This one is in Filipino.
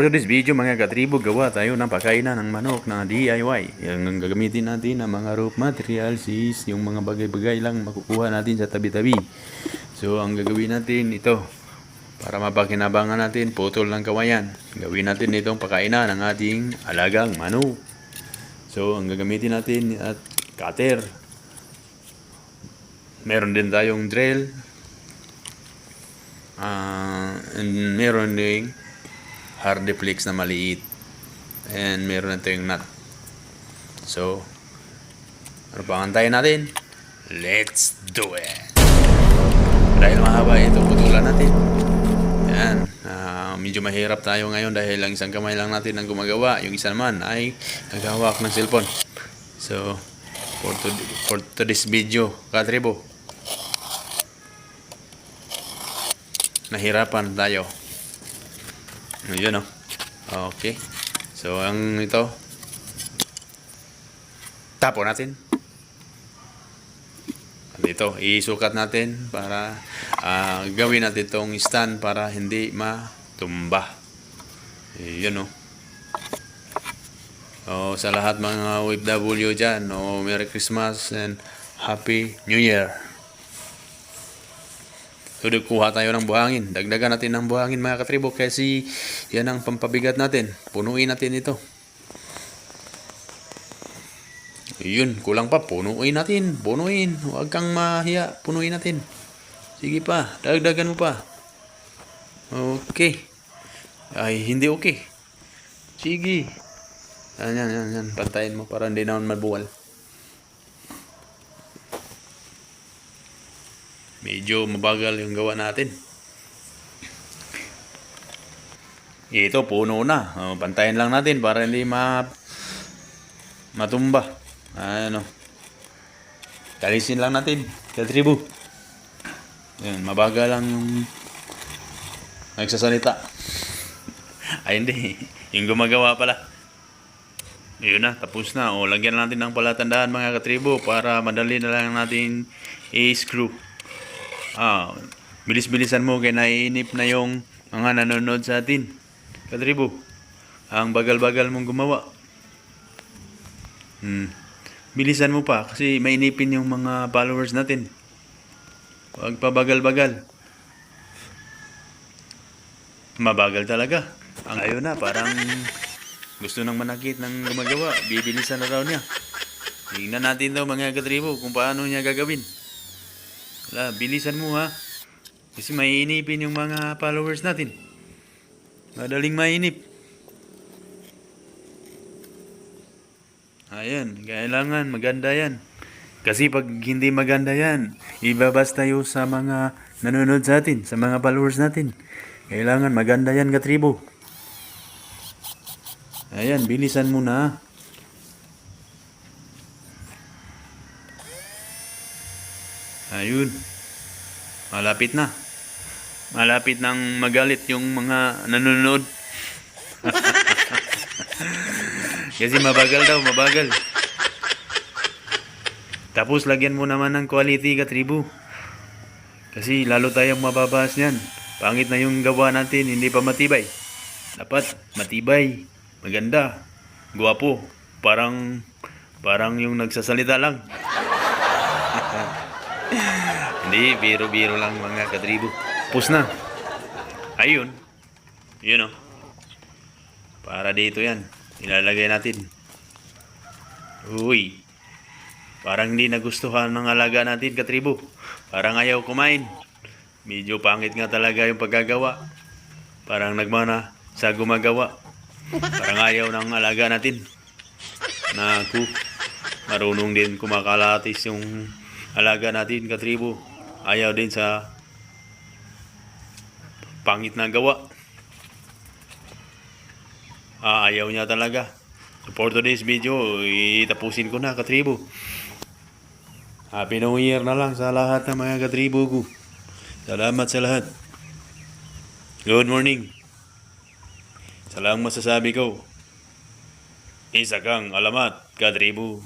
For today's video mga katribo, gawa tayo ng pagkainan ng manok na DIY. Yung gagamitin natin ng mga rope materials is yung mga bagay-bagay lang makukuha natin sa tabi-tabi. So ang gagawin natin ito, para mapakinabangan natin putol ng kawayan. Gawin natin itong pagkainan ng ating alagang manok. So ang gagamitin natin at cutter. Meron din tayong drill. Ah, and meron ding hardiplex na maliit. And meron na tayong nut. So, ano pa antayin natin? Let's do it! Dahil mahaba ito, putulan natin. Yan. Ah, medyo mahirap tayo ngayon dahil lang isang kamay lang natin ang gumagawa. Yung isa naman ay naghahawak ng cellphone. So, for, to, for today's video, katribo, nahirapan tayo. Yun oh. Okay. So, ang ito, tapo natin. Dito, isukat natin para ah, gawin natin itong stand para hindi matumba. Yun oh. Oh, sa lahat mga OFW dyan, oh, Merry Christmas and Happy New Year. So, kuha tayo ng buhangin. Dagdagan natin ng buhangin mga katribo kasi yan ang pampabigat natin. Punuin natin ito. Yun, kulang pa. Punuin natin. Punuin. Huwag kang mahiya. Punuin natin. Sige pa. Dagdagan mo pa. Okay. Ay, hindi okay. Sige. Yan, yan, yan, yan. Pantayin mo para hindi naman mabuwal. Medyo mabagal yung gawa natin. Ito, puno na. Oh, lang natin para hindi ma matumba. Ano. Talisin lang natin. Katribu. Yan, mabagal lang yung nagsasalita. Ay, hindi. Yung gumagawa pala. Yun na, tapos na. O, lagyan natin ng palatandaan mga katribo para madali na lang natin i-screw. Ah, bilis-bilisan mo kaya naiinip na yung mga nanonood sa atin. Katribo, ang bagal-bagal mong gumawa. Hmm. Bilisan mo pa kasi mainipin yung mga followers natin. Huwag pa bagal-bagal. Mabagal talaga. Ang ayun na, parang gusto nang manakit ng gumagawa. Bibilisan na raw niya. Tingnan natin daw mga katribo kung paano niya gagawin. Wala, bilisan mo ha. Kasi maiinipin yung mga followers natin. Madaling mainip. Ayan, kailangan maganda yan. Kasi pag hindi maganda yan, ibabas tayo sa mga nanonood sa atin, sa mga followers natin. Kailangan maganda yan, katribo. Ayan, bilisan mo na. Ayun. Malapit na. Malapit nang magalit yung mga nanonood. Kasi mabagal daw, mabagal. Tapos lagyan mo naman ng quality ka tribu. Kasi lalo tayong mababas niyan. Pangit na yung gawa natin, hindi pa matibay. Dapat matibay, maganda, guwapo. Parang parang yung nagsasalita lang. Hindi, biro-biro lang mga kadribo. Pus na. Ayun. Yun o. Para dito yan. Ilalagay natin. Uy. Parang hindi nagustuhan ng alaga natin, katribo. Parang ayaw kumain. Medyo pangit nga talaga yung paggagawa. Parang nagmana sa gumagawa. Parang ayaw ng alaga natin. Naku. Marunong din kumakalatis yung alaga natin, katribo. Ayaw din sa pangit na gawa. Ah, ayaw niya talaga. So for today's video, itapusin ko na, katribo. Happy New Year na lang sa lahat ng mga katribo ko. Salamat sa lahat. Good morning. Sa lang masasabi ko, isa kang alamat, katribo.